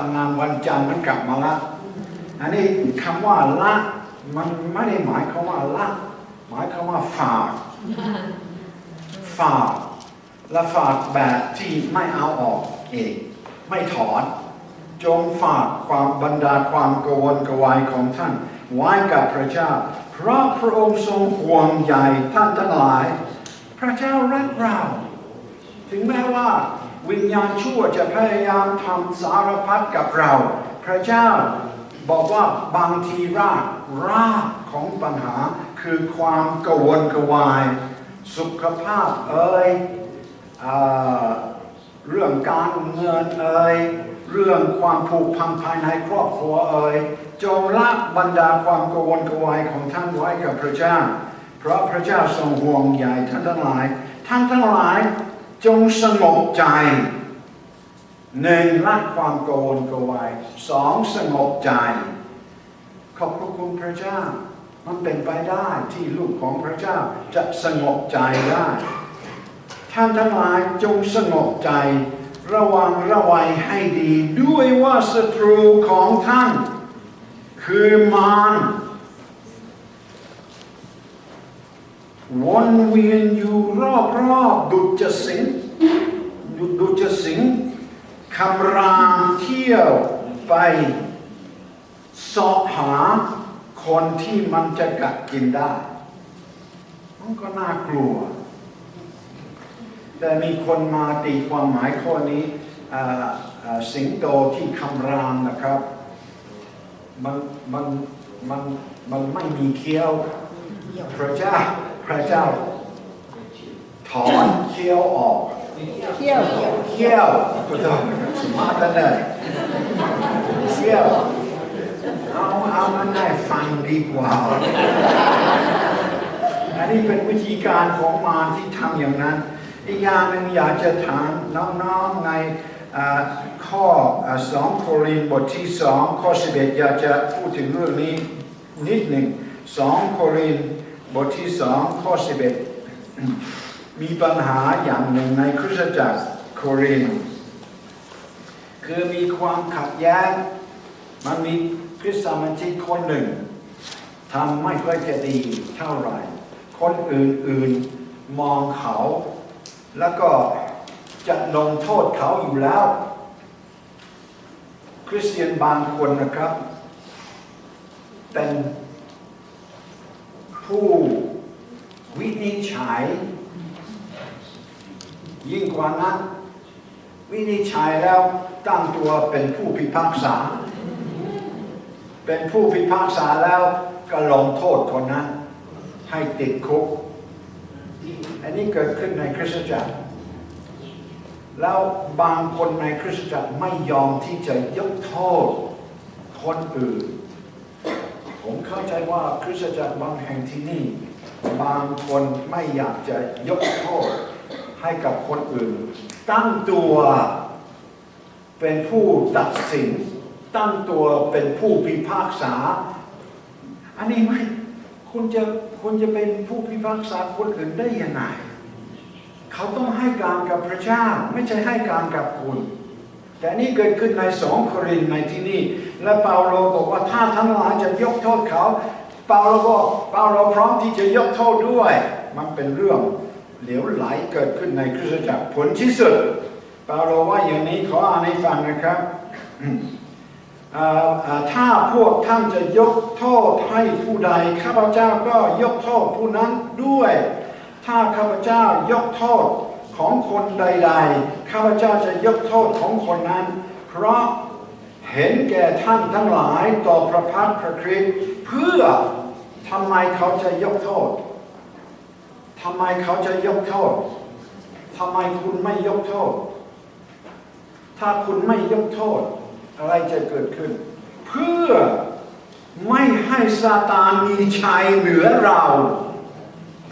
ทำงานวันจันทร์มันกลับมาละ อันนี้คำว่าละมันไม่ได้หมายความว่าละ หมายความว่าฝากฝากและฝากแบบที่ไม่เอาออกเองไม่ถอนจงฝากความบรรดาความกวนกวายของท่านไว้กับพระเจ้า เพราะพระองค์ทรงห่วงใยท่านทั้งหลาย พระเจ้ารักเรา ถึงแม้ว่า วิญญาณชั่วจะพยายามทำสารพัดกับเรา พระเจ้าบอกว่าบางทีรากรากของปัญหาคือความกวนกวาย สุขภาพเอ่ยเอเรื่องการเงินเอ่ยเรื่องความผูกพันภายในครอบครัวเอ่ยจงละบรรดาความกวนกวายของท่านไว้กับพระเจ้า เพราะพระเจ้าทรงห่วงใยท่านทั้งหลาย ท่านทั้งหลาย จงสงบใจหนึ่งละความโกรธกวายสองสงบใจ ขอบพระคุณพระเจ้า มันเป็นไปได้ที่ลูกของพระเจ้าจะสงบใจได้ ท่านทั้งหลายจงสงบใจ ระวังระวัยให้ดี ด้วยว่าศัตรูของท่าน คือมาร วนเวียนอยู่รอบรอบๆดุจจะสิงดุดุจจะสิงคำรามเที่ยวไปเสาะหาคนที่มันจะกัดกินได้ มันก็น่ากลัว แต่มีคนมาตีความหมายข้อนี้อ่าอ่าสิงโตที่คำรามนะครับ มันมันมันมันไม่มีเคี้ยวพระเจ้าพ ระเจ้า ถอนเคี้ยวออกเที่ยวเคี้ยวก็ต้องสมาร์ทเลยเคี้ยวเอาเอามันได้ฟังดีกว่า อันนี้เป็นวิธีการของมารที่ทำอย่างนั้น อีกอย่างหนึ่งอยากจะถามน้องๆในอ่าข้ออ่าสองโครินธ์บทที่สองข้อสิบเอ็ดอยากจะพูดถึงเรื่องนี้นิดหนึ่งสองโครินธ์ บทที่สองข้อสิบเอ็ดมีปัญหาอย่างหนึ่งในคริสตจักรโครินคือมีความขัดแย้ง มันมีคริสตสามัญชิกคนหนึ่งทำไม่ค่อยจะดีเท่าไหร่ คนอื่นๆมองเขา แล้วก็จะลงโทษเขาอยู่แล้ว คริสเตียนบางคนนะครับ เป็น ผู้วินิจฉัย ยิ่งกว่านั้น วินิจฉัยแล้วตั้งตัวเป็นผู้พิพากษา เป็นผู้พิพากษาแล้วก็ลงโทษคนนั้นให้ติดคุก อันนี้เกิดขึ้นในคริสตจักร แล้วบางคนในคริสตจักรไม่ยอมที่จะยกโทษคนอื่น ผมเข้าใจว่าคริสตจักรบางแห่งที่นี่ บางคนไม่อยากจะยกโทษให้กับคนอื่น ตั้งตัวเป็นผู้ตัดสิน ตั้งตัวเป็นผู้พิพากษา อันนี้ไม่คุณจะคุณจะเป็นผู้พิพากษาคนอื่นได้ยังไง เขาต้องให้การกับพระเจ้า ไม่ใช่ให้การกับคุณ แต่นี่เกิดขึ้นในสองโครินในที่นี่ และเปาโลบอกว่าถ้าทั้งหลายจะยกโทษเขา เปาโลบอกเปาโลพร้อมที่จะยกโทษด้วย มันเป็นเรื่องเหลวไหลเกิดขึ้นในคริสตจักรผลที่สุด เปาโลว่าอย่างนี้ขออ่านให้ฟังนะครับถ้าพวกท่านจะยกโทษให้ผู้ใด ข้าพเจ้าก็ยกโทษผู้นั้นด้วย ถ้าข้าพเจ้ายกโทษของคนใด ๆ ข้าพเจ้าจะยกโทษของคนนั้น เพราะ เห็นแก่ท่านทั้งหลายต่อพระพักตร์พระคริสต์เพื่อทำไมเขาจะยกโทษทำไมเขาจะยกโทษทำไมคุณไม่ยกโทษ ถ้าคุณไม่ยกโทษ อะไรจะเกิดขึ้น เพื่อไม่ให้ซาตานมีชัยเหนือเรา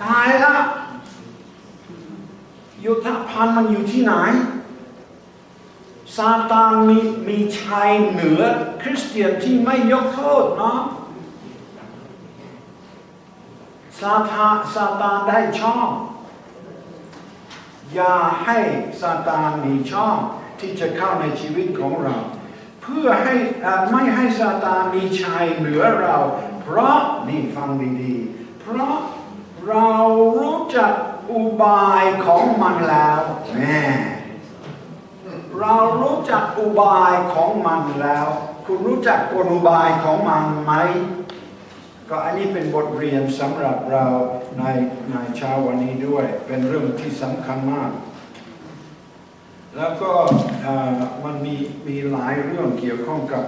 ตายละยุทธภัณฑ์มันอยู่ที่ไหน ซาตานมีมีชัยเหนือคริสเตียนที่ไม่ยกโทษเนาะซาตานซาตานได้ช่อง อย่าให้ซาตานมีช่องที่จะเข้าในชีวิตของเรา เพื่อให้อ่าไม่ให้ซาตานมีชัยเหนือเรา เพราะนี่ฟังดีๆ เพราะเรารู้จักอุบายของมันแล้วแม่ เรารู้จักอุบายของมันแล้ว คุณรู้จักกลอุบายของมันไหม ก็อันนี้เป็นบทเรียนสำหรับเราในในเช้าวันนี้ด้วย เป็นเรื่องที่สำคัญมาก แล้วก็มันมีมีหลายเรื่องเกี่ยวข้องกับ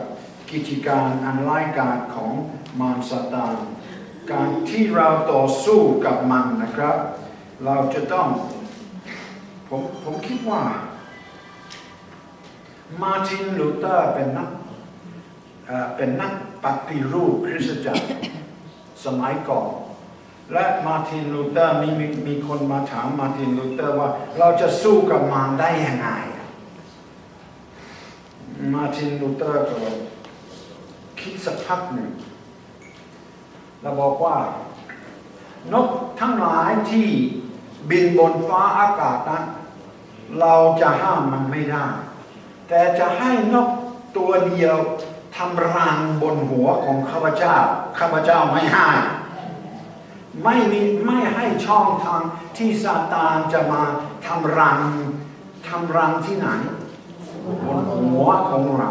กิจการอันร้ายกาจของมารซาตานการที่เราต่อสู้กับมันนะครับ เราจะต้องผมผมคิดว่า มาร์ตินลูเตอร์เป็นนักเป็นนักปฏิรูปคริสตจักรสมัยก่อน และมาร์ตินลูเตอร์มีมีมีคนมาถามมาร์ตินลูเตอร์ว่าเราจะสู้กับมารได้ยังไง มาร์ตินลูเตอร์ก็คิดสักพักหนึ่งแล้วบอกว่านกทั้งหลายที่บินบนฟ้าอากาศนั้นเราจะห้ามมันไม่ได้ แต่จะให้นกตัวเดียวทำรังบนหัวของข้าพเจ้า ข้าพเจ้าไม่ให้ไม่มีไม่ให้ช่องทางที่ซาตานจะมาทำรังทำรังที่ไหนบนหัวของเรา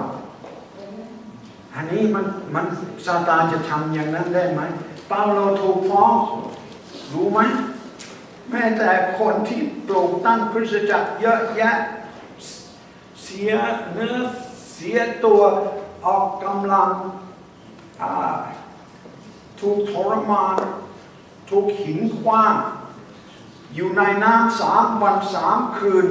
อันนี้มันมันซาตานจะทำอย่างนั้นได้ไหมเปาโลถูกฟ้องรู้ไหมแม้แต่คนที่ปลูกตั้งคริสตจักรเยอะแยะ สียเนื้อเสียตัวออกกำลังถูกทรมานถูกหินขว้าง อยู่ในน้ำสามวันสามคืน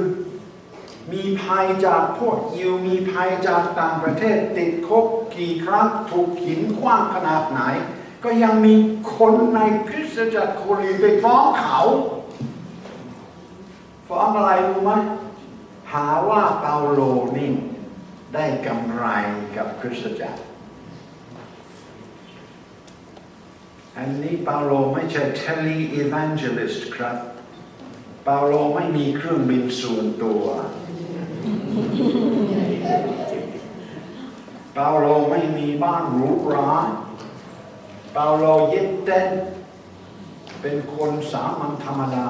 มีภัยจากพวกยิวมีภัยจากต่างประเทศติดคุกกี่ครั้งถูกหินขว้างขนาดไหน ก็ยังมีคนในคริสตจักรโคลีไปฟ้องเขา ฟ้องอะไรรู้ไหม หาว่าเปาโลนี่ได้กำไรกับคริสตจักร อันนี้เปาโลไม่ใช่ tele evangelist ครับ เปาโลไม่มีเครื่องบินส่วนตัว เปาโลไม่มีบ้านหรูหราเปาโลย็ดเต้นเป็นคนสามัญธรรมดา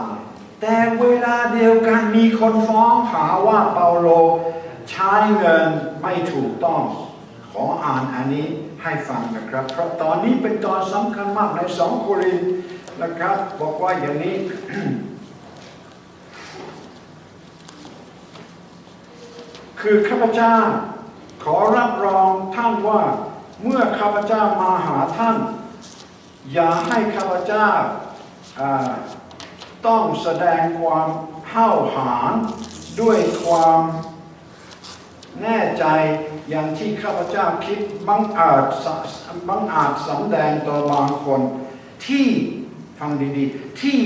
แต่เวลาเดียวกันมีคนฟ้องหาว่าเปาโลใช้เงินไม่ถูกต้อง ขออ่านอันนี้ให้ฟังนะครับ เพราะตอนนี้เป็นตอนสำคัญมากในสองโครินนะครับ บอกว่าอย่างนี้คือข้าพเจ้าขอรับรองท่านว่าเมื่อข้าพเจ้ามาหาท่าน อย่าให้ข้าพเจ้า ต้องแสดงความห้าวหาญด้วยความแน่ใจอย่างที่ข้าพเจ้าคิดบังอาจบังอาจสำแดงต่อบางคน ที่ฟังดีๆ ที่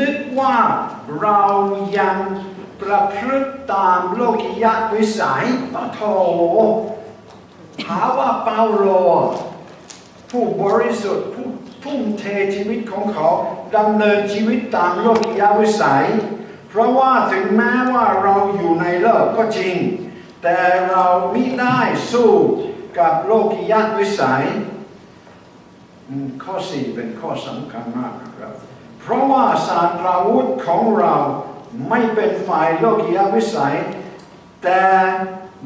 นึกว่าเรายังประพฤติตามโลกิยะวิสัยปะโถหาว่าเปาโลผู้บริสุทธิ์ผู้ทุ่มเทชีวิตของเขา ดำเนินชีวิตตามโลกิยาวิสัย เพราะว่าถึงแม้ว่าเราอยู่ในโลกก็จริง แต่เราไม่ได้สู้กับโลกิยาวิสัย ข้อสี่เป็นข้อสำคัญมากครับ เพราะว่าสารราวุธของเราไม่เป็นฝ่ายโลกิยาวิสัย แต่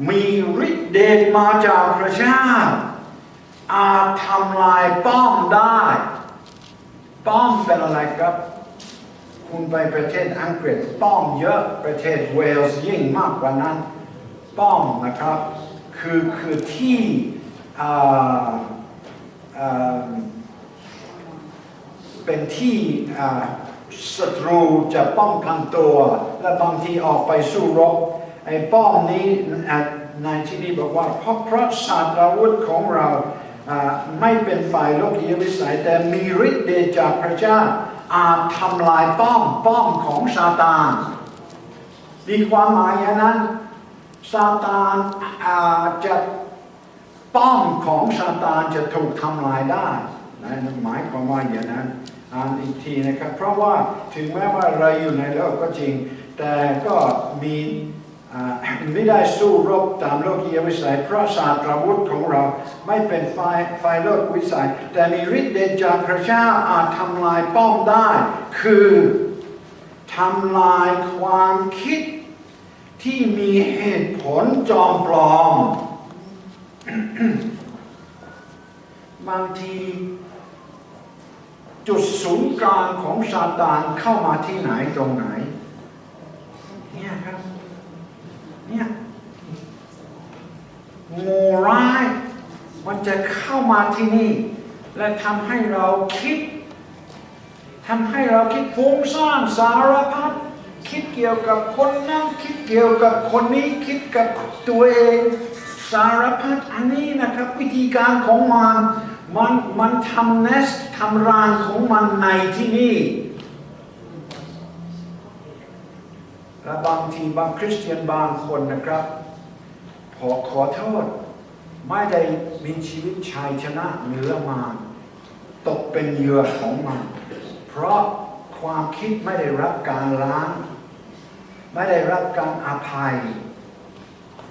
มีฤทธิ์เดชมาจากพระเจ้าอาจทำลายป้อมได้ ป้อมเป็นอะไรครับ คุณไปประเทศอังกฤษ ป้อมเยอะประเทศเวลส์ยิ่งมากกว่านั้น ป้อมนะครับ คือคือที่อ่าอ่าเป็นที่อ่าศัตรูจะป้องกันตัว และบางทีออกไปสู้รบไอ้ป้อมนี้ในที่นี้บอกว่าเพราะเพราะศาสตราวุธของเรา ไม่เป็นฝ่ายโลกียวิสัย แต่มีฤทธิ์เดชจากพระเจ้า อาจทำลายป้อมป้อมของซาตานมีความหมายอย่างนั้นซาตานอาจจะป้อมของซาตานจะถูกทำลายได้นะหมายความว่าอย่างนั้นอ่านอีกทีนะครับ เพราะว่าถึงแม้ว่าเราอยู่ในโลกก็จริง แต่ก็มี ไม่ได้สู้รบตามโลกียวิสัย เพราะศาสตราวุธของเราไม่เป็นไฟไฟโลกวิสัย แต่มีฤทธิ์เดชจากพระเจ้าอาจทำลายป้อมได้ คือทำลายความคิดที่มีเหตุผลจอมปลอม บางทีจุดศูนย์กลางของซาตานเข้ามาที่ไหนตรงไหน เนี่ยครับ เนี่ยงูร้ายมัน จะเข้ามาที่นี่ และทำให้เราคิดทำให้เราคิดฟุ้งซ่านสารพัดคิดเกี่ยวกับคนนั้นคิดเกี่ยวกับคนนี้คิดกับตัวเองสารพัดอันนี้นะครับ วิธีการของมันมันมันทำเนสทำรางของมันในที่นี่และบางทีบางคริสเตียนบางคนนะครับขอขอโทษ ไม่ได้มีชีวิตชายชนะเหนือมารตกเป็นเหยื่อของมัน เพราะความคิดไม่ได้รับการล้าง ไม่ได้รับการอภัย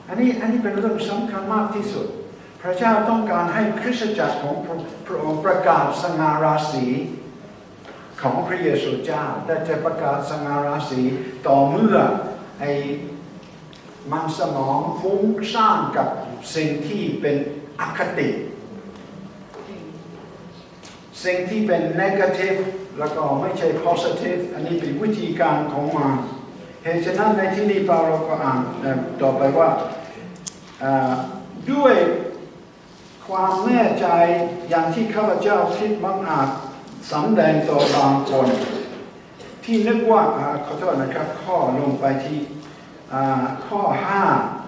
อันนี้อันนี้เป็นเรื่องสำคัญมากที่สุด พระเจ้าต้องการให้คริสตจักรของพระองค์ประกาศสง่าราศีของพระเยซูเจ้าแต่จะประกาศสง่าราศีต่อเมื่อไอ้มันสมองฟุ้งซ่านกับ สิ่งที่เป็นอคติ สิ่งที่เป็น negative แล้วก็ไม่ใช่ positive อันนี้เป็นวิธีการของมันเหตุฉะนั้นในที่นี้เปาโลก็อ่านต่อไปว่าด้วยความแน่ใจอย่างที่ข้าพเจ้าคิดบังอาจสำแดงต่อบางคน ที่นึกว่าอขอโทษนะครับ ข้อลงไปที่อ่าข้อ5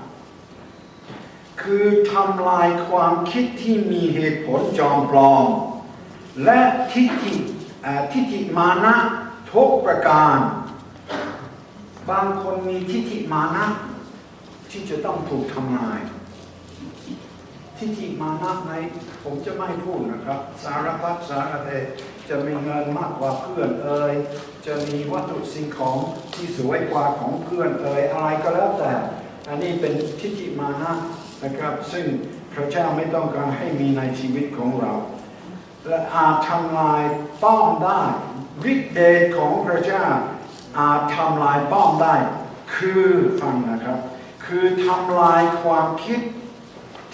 คือทำลายความคิดที่มีเหตุผลจอมปลอม และทิฏฐิทิฏฐิมานะทุกประการ บางคนมีทิฏฐิมานะที่จะต้องถูกทำลาย ทิฏฐิมานะไหนผมจะไม่พูดนะครับ สารพัดสารเพจะมีเงินมากกว่าเพื่อนเอ่ยจะมีวัตถุสิ่งของที่สวยกว่าของเพื่อนเอ่ยอะไรก็แล้วแต่ อันนี้เป็นทิฏฐิมานะ นะครับ ซึ่งพระเจ้าไม่ต้องการให้มีในชีวิตของเรา และอาจทำลายป้อมได้ฤทธิเดชของพระเจ้าอาจทำลายป้อมได้ คือฟังนะครับ คือทำลายความคิด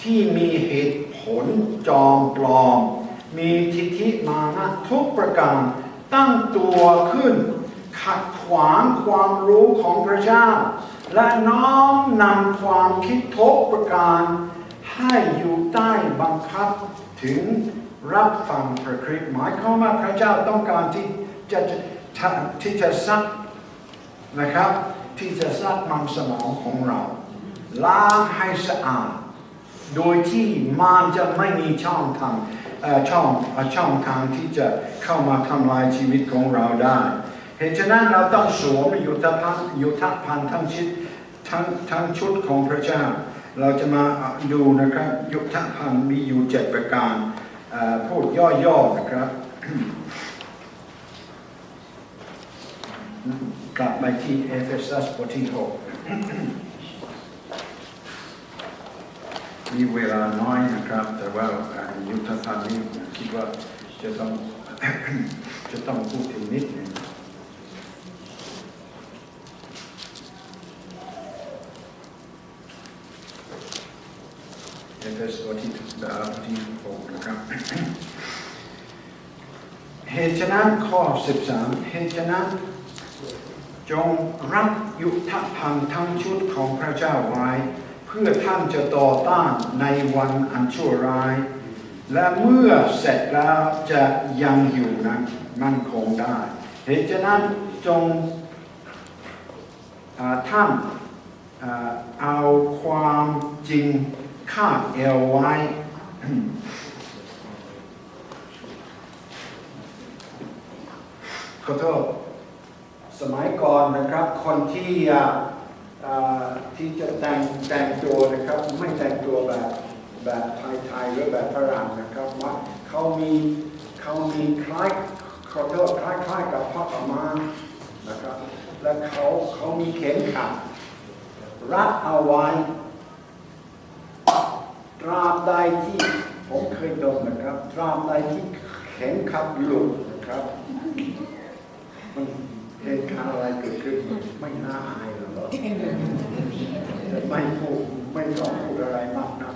ที่มีเหตุผลจอมปลอม มีทิฏฐิมานะทุกประการตั้งตัวขึ้น ขัดขวางความรู้ของพระเจ้า และน้อมนำความคิดทุกประการ ให้อยู่ใต้บังคับถึงรับฟังพระคริสต์หมายความว่าพระเจ้าต้องการที่จะที่จะซักนะครับ ที่จะซักมันสมองของเราล้างให้สะอาด โดยที่มารจะไม่มีช่องทางช่องช่องทางที่จะเข้ามาทำลายชีวิตของเราได้เหตุฉะนั้นเราต้องสวมยุทธภัณฑ์ยุทธภัณฑ์ทั้งชิด ทั้งทั้งชุดของพระเจ้า เราจะมาดูนะครับยุทธภัณฑ์มีอยู่เจ็ดประการพูดย่อๆนะครับกลับไปที่เอเฟซัสบทที่หกมีเวลาน้อยนะครับ แต่ว่ายุทธภัณฑ์นี้คิดว่าจะต้องจะต้องพูดถึงนิดหนึง เอเฟซัสบทที่ดาบที่หกนะครับเหตุฉะนั้นข้อ 13 เหตุฉะนั้นจงรับยุทธภัณฑ์ทั้งชุดของพระเจ้าไว้ เพื่อท่านจะต่อต้านในวันอันชั่วร้าย และเมื่อเสร็จแล้วจะยังอยู่นั้นมั่นคงได้ เหตุฉะนั้นจงท่านเอาความจริง ค่าดเอวไว้ขอโทษสมัยก่อนนะครับ คนที่ที่จะแต่งแต่งตัวนะครับ ไม่แต่งตัวแบบแบบไทยๆหรือแบบฝรั่งนะครับว่าเขามีเขามีคล้ายขอโทษคล้ายๆกับพระอมานะครับ และเขาเขามีเข็มขัดรัดเอาไว้ ตราบใดที่ผมเคยโดนนะครับ ตราบใดที่เข็มขัดหลุดนะครับ มันเหตุการณ์อะไรเกิดขึ้นไม่น่าอายหรอกแต่ไม่พูดไม่ต้องพูดอะไรมากนะ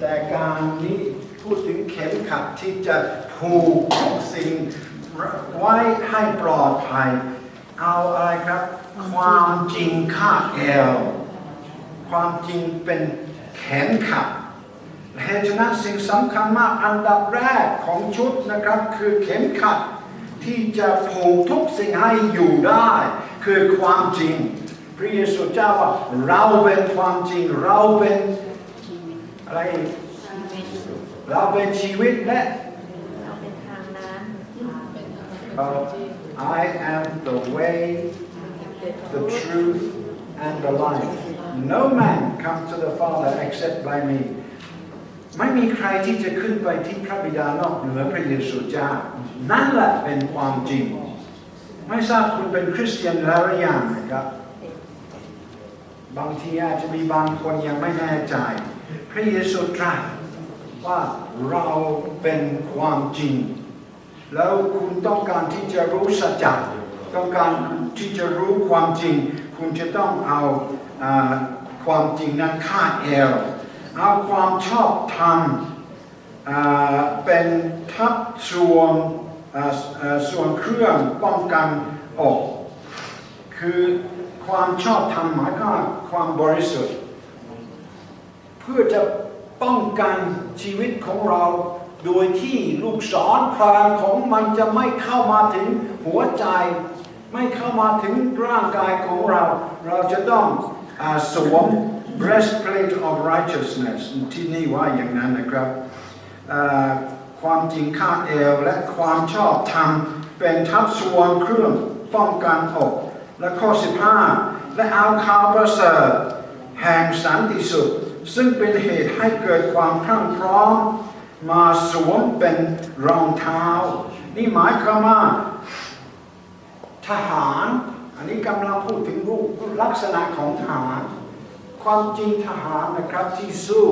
แต่การนี้พูดถึงเข็มขัดที่จะผูกของสิ่งไว้ให้ปลอดภัย เอาอะไรครับ ความจริงคาดเอวความจริงเป็นแขนขัด เหตุฉะนั้นสิ่งสำคัญมากอันดับแรกของชุดนะครับคือเข็มขัดที่จะผูกทุกสิ่งให้อยู่ได้ คือความจริง พระเยซูเจ้าว่าเราเป็นความจริงเราเป็นอะไรเราเป็นชีวิตและเราเป็นทางนั้นเรา I am the way the truth and the life no man comes to the Father except by me ไม่มีใครที่จะขึ้นไปที่พระบิดานอกเหนือพระเยซูเจ้า นั่นแหละเป็นความจริง ไม่ทราบคุณเป็นคริสเตียนแล้วหรือยังนะครับ บางทีอาจจะมีบางคนยังไม่แน่ใจ พระเยซูตรัสว่าเราเป็นความจริง แล้วคุณต้องการที่จะรู้สัจจะต้องการที่จะรู้ความจริง คุณจะต้องเอาอาความจริงนั้นคาดเอว เอาความชอบธรรมเป็นทับส่วนส่วนเครื่องป้องกันออก คือความชอบธรรมหมายก็ความบริสุทธิ์ เพื่อจะป้องกันชีวิตของเรา โดยที่ลูกศรพรางของมันจะไม่เข้ามาถึงหัวใจ ไม่เข้ามาถึงร่างกายของเรา เราจะต้องอสวม breastplate of righteousness ที่นี่ว่าอย่างนั้นนะครับความจริงคาเอวและความชอบธรรมเป็นทัพสวนเครื่องป้องกันอกและข้อ 15 และเอาข่าวประเสริฐแห่งสันติสุข ซึ่งเป็นเหตุให้เกิดความพรั่งพร้อม มาสวมเป็นรองเท้า นี่หมายความว่าทหาร อันนี้กำลังพูดถึงรูปลักษณะของทหาร ความจริงทหารนะครับที่สู้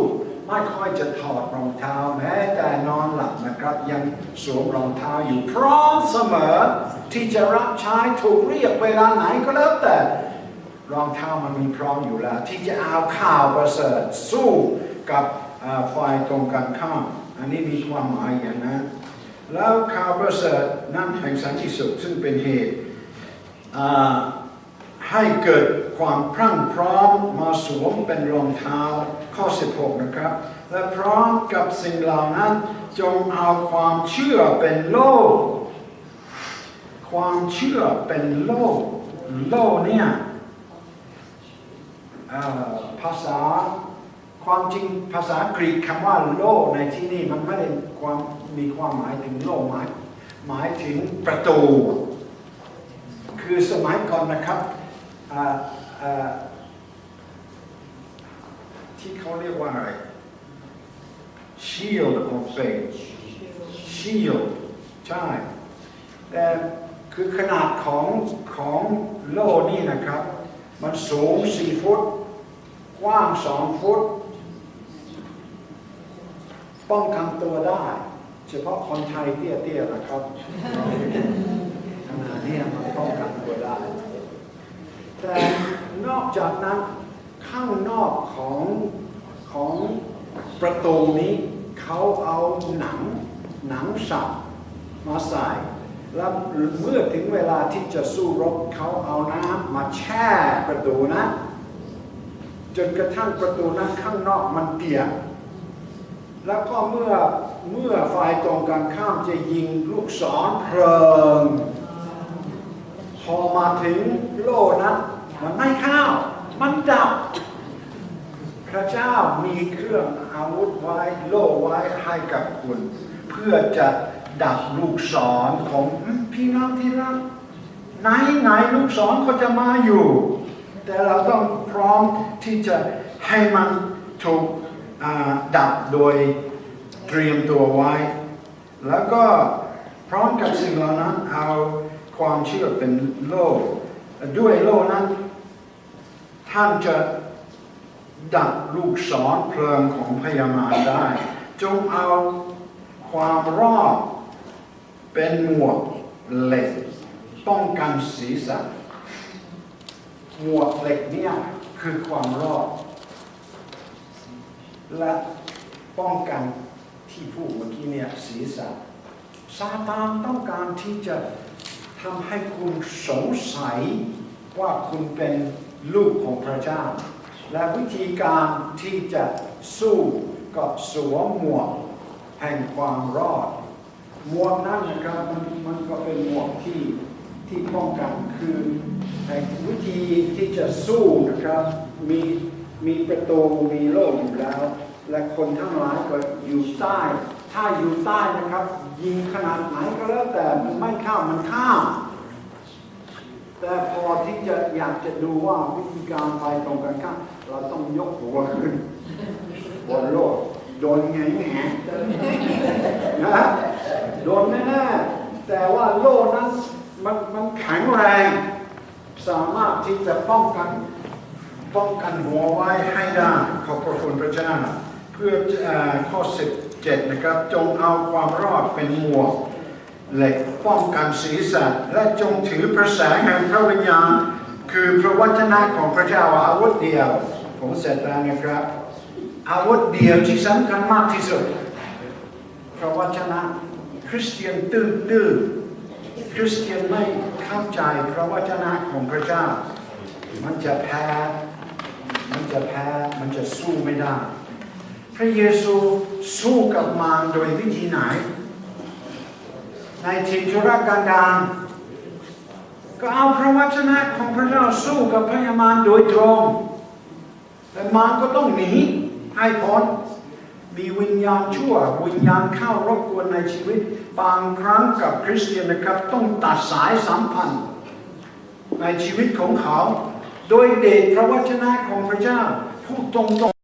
ไม่ค่อยจะถอดรองเท้าแม้แต่นอนหลับนะครับยังสวมรองเท้าอยู่พร้อมเสมอ ที่จะรับใช้ถูกเรียกเวลาไหนก็แล้วแต่รองเท้ามันมีพร้อมอยู่แล้ว ที่จะเอาข่าวประเสริฐสู้กับฝ่ายตรงกันข้ามอันนี้มีความหมายอย่างนั้นแล้วข่าวประเสริฐนั่นแห่งสันติสุขซึ่งเป็นเหตุอ่า ให้เกิดความพรั่งพร้อมมาสวมเป็นรองเท้าข้อ 16 นะครับ และพร้อมกับสิ่งเหล่านั้น จงเอาความเชื่อเป็นโล่ความเชื่อเป็นโล่โล่เนี่ยภาษาความจริงภาษากรีกคำว่าโล่ในที่นี่มันไม่ได้ความมีความหมายถึงโล่หมายหมายถึงประตู คือสมัยก่อนนะครับ ที่เขาเรียกว่าอะไร shield of faith shield ใช่ แต่คือขนาดของของโล่นี่นะครับ มันสูง 4 ฟุต กว้าง 2 ฟุต ป้องกันตัวได้ เฉพาะคนไทยเตี้ยๆนะครับขนาดนี้มันป้องกันตัวได้ แต่นอกจากนั้นข้างนอกของของประตูนี้เขาเอาหนังหนังสัตว์มาใส่แล้วเมื่อถึงเวลาที่จะสู้รบเขาเอาน้ำมาแช่ประตูนะ จนกระทั่งประตูนั้นข้างนอกมันเปียกแล้วก็เมื่อเมื่อฝ่ายตรงกันข้ามจะยิงลูกศรเพลิงพอมาถึงโล่นั้น มันไม่เข้า มันดับ พระเจ้ามีเครื่องอาวุธไว้โล่ไว้ให้กับคุณ เพื่อจะดับลูกศรของพี่น้องที่รักไหนไหนลูกศรเขาจะมาอยู่ แต่เราต้องพร้อมที่จะให้มันถูกดับโดยเตรียมตัวไว้ แล้วก็พร้อมกับสิ่งเหล่านั้นเอาความเชื่อเป็นโล่ด้วยโล่นั้น ท่านจะดับลูกศรเพลิงของพยามารได้ จงเอาความรอดเป็นหมวกเหล็กป้องกันศีรษะหมวกเหล็กเนี่ยคือความรอด และป้องกันที่พูดเมื่อกี้เนี่ยศีรษะซาตานต้องการที่จะทำให้คุณสงสัยว่าคุณเป็น ลูกของพระเจ้า และวิธีการที่จะสู้ก็สวมหมวกแห่งความรอด หมวกนั้นนะครับมันมันก็เป็นหมวกที่ที่ป้องกันคือแห่งวิธีที่จะสู้นะครับมีมีประตูมีโล่อยู่แล้ว และคนทั้งหลายก็อยู่ใต้ ถ้าอยู่ใต้นะครับ ยิงขนาดไหนก็แล้วแต่มันไม่เข้ามันข้าม แต่พอที่จะอยากจะดูว่าวิธีการไปตรงกันข้ามเราต้องยกหัวขึ้นบนโลกโดนไงแหงนะโดนแน่ๆแต่ว่าโลกนั้นมันมันแข็งแรง สามารถที่จะป้องกันป้องกันหัวไว้ให้ได้ขอบพระคุณพระเจ้าเพื่อเอ่อข้อ 17 นะครับ จงเอาความรอดเป็นหมวก เหล็กป้องกันศีรษะและจงถือพระแสงแห่งพระวิญญาณ คือพระวจนะของพระเจ้าอาวุธเดียว ผมเสร็จแล้วนะครับ อาวุธเดียวที่สำคัญมากที่สุด พระวจนะคริสเตียนตื้อตื้อคริสเตียนไม่เข้าใจพระวจนะของพระเจ้า มันจะแพ้ มันจะแพ้ มันจะสู้ไม่ได้ พระเยซูสู้กับมารโดยวิธีไหน ในทินทุรกันดารก็เอาพระวจนะของพระเจ้าสู้กับพยามารโดยตรง แต่มารก็ต้องหนีให้พ้นมีวิญญาณชั่ว วิญญาณเข้ารบกวนในชีวิต บางครั้งกับคริสเตียนนะครับ ต้องตัดสายสัมพันธ์ ในชีวิตของเขา โดยเดชพระวจนะของพระเจ้าพูดตรง